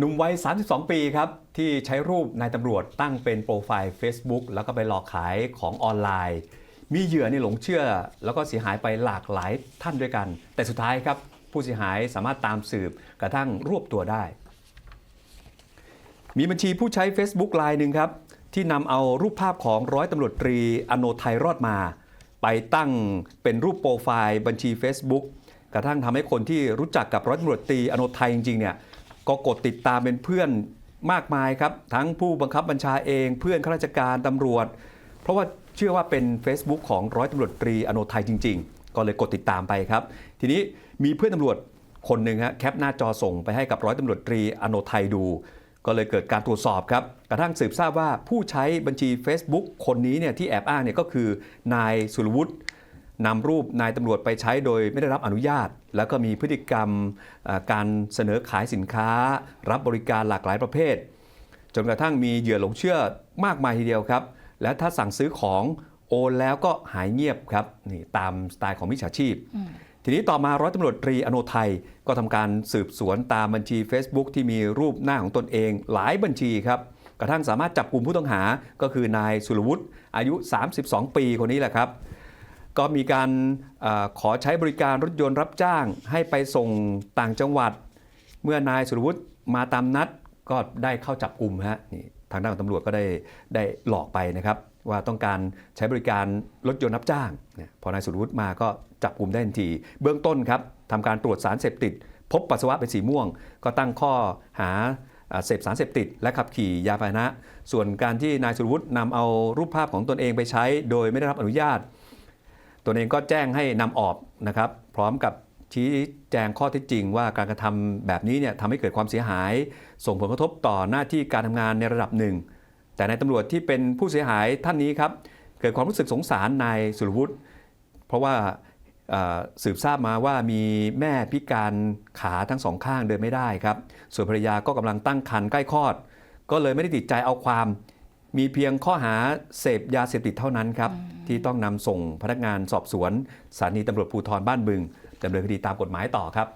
หนุ่มวัย 32 ปีครับ ที่ใช้รูปนายตำรวจตั้งเป็นโปรไฟล์ Facebook แล้วก็ไปหลอกขายของออนไลน์ มีเหยื่อเนี่ยหลงเชื่อ แล้วก็เสียหายไปหลากหลายท่านด้วยกัน แต่สุดท้ายครับ ผู้เสียหายสามารถตามสืบกระทั่งรวบตัวได้ มีบัญชีผู้ใช้ Facebook รายหนึ่งครับ ที่นำเอารูปภาพของร้อยตำรวจตรีอโนไทยรอดมา ไปตั้งเป็นรูปโปรไฟล์บัญชี Facebook กระทั่งทำให้คนที่รู้จักกับร้อยตำรวจตรีอโนไทยจริงๆเนี่ย ก็กดติดตามเป็นเพื่อนมากมายครับ ทั้งผู้บังคับบัญชาเองเพื่อนข้าราชการตำรวจ เพราะว่าเชื่อว่าเป็น Facebook ของร้อยตำรวจตรีอโนไทยจริง ๆ ก็เลยกดติดตามไปครับ ทีนี้มีเพื่อนตำรวจคนหนึ่งฮะแคปหน้าจอส่งไปให้กับร้อยตำรวจตรีอโนไทยดู ก็เลยเกิดการตรวจสอบครับกระทั่งสืบทราบว่าผู้ใช้บัญชี Facebook คนนี้เนี่ยที่แอบอ้างเนี่ยก็คือนายสุรวุฒิ นำรูปนายตำรวจไปใช้โดยไม่ได้รับอนุญาต แล้วก็มีพฤติกรรมอ่าการเสนอขายสินค้า รับบริการหลากหลายประเภท จนกระทั่งมีเหยื่อหลงเชื่อมากมายทีเดียวครับ และถ้าสั่งซื้อของโอนแล้วก็หายเงียบครับนี่ตามสไตล์ของมิจฉาชีพ ทีนี้ต่อมาร้อยตำรวจตรีอโนไทยก็ทำการสืบสวนตามบัญชี Facebook ที่มีรูปหน้าของตนเอง หลายบัญชีครับกระทั่งสามารถจับกลุ่มผู้ต้องหาก็คือนายสุรวุฒิอายุ 32 ปีคนนี้แหละครับ ก็มีการอขอใช้บริการรถยนต์รับจ้าง ให้ไปส่งต่างจังหวัด เมื่อนายสุรวุฒิมาตามนัดก็ได้เข้าจับกลุ่มฮะนี่ทางด้านของตำรวจก็ได้ได้หลอกไปนะครับ ว่าต้องการใช้บริการรถยนต์รับจ้างเนี่ยพอนายสุรวุฒิมาก็จับกลุ่มได้ทันที เบื้องต้นครับทำการตรวจสารเสพติด พบปัสสาวะเป็นสีม่วง ก็ตั้งข้อหาอ่าเสพสารเสพติด และขับขี่ยาพาหนะ ส่วนการที่นายสุรวุฒินำเอารูปภาพของตนเองไปใช้ โดยไม่ได้รับอนุญาต ตัวเองก็แจ้งให้นำออกนะครับ พร้อมกับชี้แจงข้อเท็จจริง ว่าการกระทำแบบนี้เนี่ยทำให้เกิดความเสียหาย ส่งผลกระทบต่อหน้าที่การทำงานในระดับหนึ่ง แต่ในายตำรวจที่เป็นผู้เสียหายท่านนี้ครับเกิดความรู้สึกสงสารนายสุรวุฒิเพราะว่าสืบทราบมาว่ามีแม่พิการขาทั้งสองข้างเดินไม่ได้ครับ ส่วนภรรยาก็กำลังตั้งครรภ์ใกล้คลอด ก็เลยไม่ได้ติดใจเอาความ มีเพียงข้อหาเสพยาเสพติดเท่านั้นครับ ที่ต้องนำส่งพนักงานสอบสวนสถานีตำรวจภูธรบ้านบึงดำเนินคดีตามกฎหมายต่อครับ